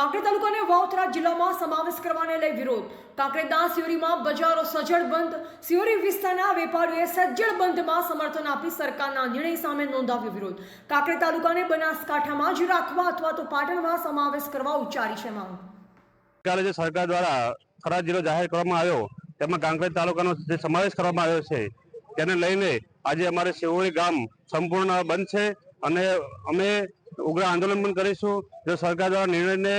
કાંકરેજ તાલુકાને વાવથરા જિલ્લામાં સમાવેશ કરવાને લઈ વિરોધ. કાંકરેજના સિયોરીમાં બજારો સજ્જડ બંધ. સિયોરી વિસ્તારના વેપારીઓએ સજ્જડ બંધમાં સમર્થન આપી સરકારના નિર્ણય સામે નોંધાવ્યો વિરોધ. કાંકરેજ તાલુકાને બનાસકાંઠામાં જ રાખવા અથવા તો પાટણમાં સમાવેશ કરવા ઉચ્ચારી છે માંગ. ગઈકાલે જે સરકાર દ્વારા થરાદ જિલ્લો જાહેર કરવામાં આવ્યો, તેમાં કાંકરેજ તાલુકાનો જે સમાવેશ કરવામાં આવ્યો છે, તેને લઈને આજે અમારે સિયોરી ગામ સંપૂર્ણ બંધ છે અને અમે ઉગ્ર આંદોલન પણ કરીશું. જો સરકાર દ્વારા નિર્ણયને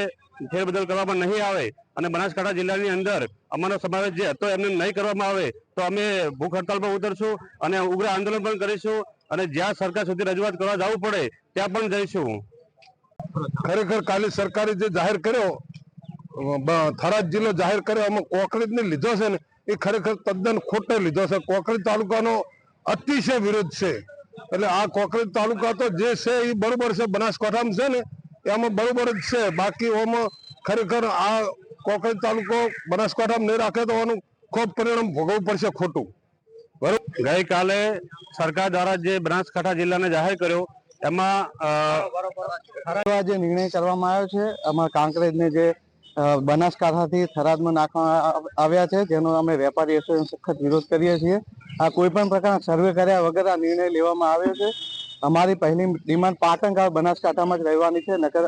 ફેરબદલ કરવામાં નહીં આવે અને બનાસકાંઠા જિલ્લાની અંદર અમારો સમાવેશ જે હતો એમને નહીં કરવામાં આવે, તો અમે ભૂખ હડતાલ પર ઉતરશું અને ઉગ્ર આંદોલન પણ કરીશું અને જ્યાં સરકાર સુધી રજૂઆત કરવા જવું પડે, ત્યાં પણ જઈશું. ખરેખર કાલે સરકારે જે જાહેર કર્યો થરાદ જિલ્લો જાહેર કર્યો, આમાં કોકરેજ ને લીધો છે ને, એ ખરેખર તદ્દન ખોટો લીધો છે. કોકરેજ તાલુકાનો અતિશય વિરોધ છે. એટલે આ કોકરેજ તાલુકા તો જે છે એ બરોબર છે બનાસકાંઠામાં છે ને એમાં બરોબર જ છે. બાકી ઓમાં ખરેખર આ કોકરેજ તાલુકો બનાસકાંઠામાં નહીં રાખે તો એનું ખૂબ પરિણામ ભોગવવું પડશે ખોટું. ગઈકાલે સરકાર દ્વારા જે બનાસકાંઠા જિલ્લાને જાહેર કર્યો એમાં જે નિર્ણય કરવામાં આવ્યો છે અમારા કાંકરેજને જે બનાસકાંઠાથી થરાદમાં નાખવામાં આવ્યા છે જેનો અમે વેપારી એસોસિએશન સખત વિરોધ કરીએ છીએ. આ કોઈ પણ પ્રકારના સર્વે કર્યા વગર આ નિર્ણય લેવામાં આવ્યો છે. અમારી પહેલી ડિમાન્ડ પાટણ ગામ બનાસકાંઠામાં જ રહેવાની છે. નકર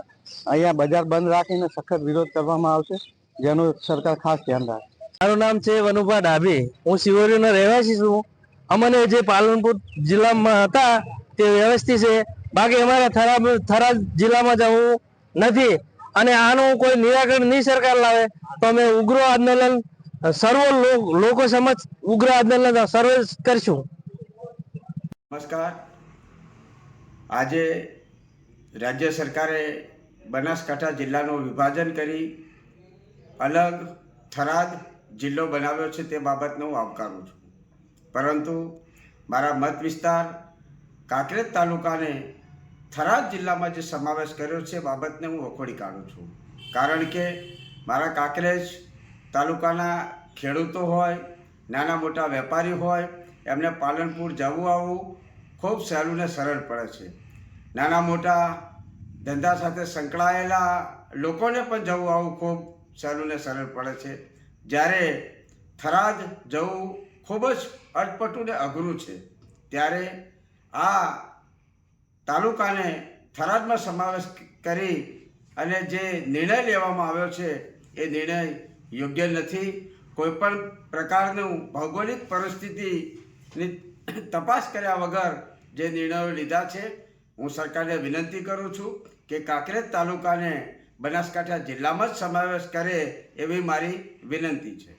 અહીંયા બજાર બંધ રાખીને સખત વિરોધ કરવામાં આવશે. જેનું સરકાર ખાસ ધ્યાન રાખે. મારું નામ છે વનુભા ડાભી. હું શિવરીનો રહેવાસી છું. અમને જે પાલનપુર જિલ્લામાં હતા તે વ્યવસ્થિત છે. બાકી અમારે થરા થરા જિલ્લામાં જવું નથી. અને આનું કોઈ નિરાકરણ નહીં સરકાર લાવે તો અમે ઉગ્ર આંદોલન સર્વ લોકો સમક્ષ ઉગ્ર આંદોલન સર્વે કરશું. નમસ્કાર. આજે રાજ્ય સરકારે બનાસકાંઠા જિલ્લાનું વિભાજન કરી અલગ થરાદ જિલ્લો બનાવ્યો છે તે બાબતને હું આવકારું છું. પરંતુ મારા મત વિસ્તાર કાંકરેજ તાલુકાને થરાદ જિલ્લામાં જે સમાવેશ કર્યો છે બાબતને હું વખોડી કાઢું છું. કારણ કે મારા કાંકરેજ તાલુકાના ખેડૂતો હોય, નાના મોટા વેપારી હોય, એમને પાલનપુર જવું આવવું ખૂબ સહેલું ને સરળ પડે છે. નાના મોટા ધંધા સાથે સંકળાયેલા લોકોને પણ જવું આવવું ખૂબ સહેલું ને સરળ પડે છે. જ્યારે થરાદ જવું ખૂબ જ અટપટું ને અઘરું છે, ત્યારે આ તાલુકાને થરાદમાં સમાવેશ કરી અને જે નિર્ણય લેવામાં આવ્યો છે, એ નિર્ણય યોગ્ય નથી કોઈપણ પ્રકારનું ભૌગોલિક પરિસ્થિતિની તપાસ કર્યા વગર જે નિર્ણયો લીધા છે, હું સરકારને વિનંતી કરું છું કે કાંકરેજ તાલુકાને બનાસકાંઠા જિલ્લામાં જ સમાવેશ કરે એવી મારી વિનંતી છે.